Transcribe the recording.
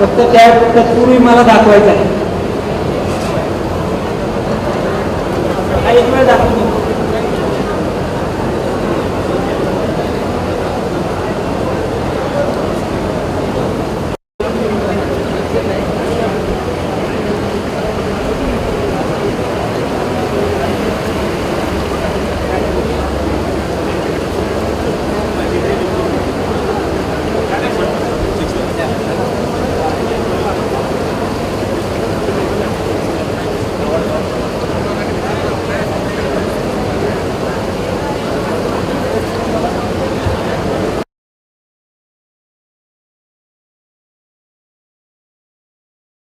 फक्त त्या तत्पूर्वी मला दाखवायचं आहे. हा, एक वेळ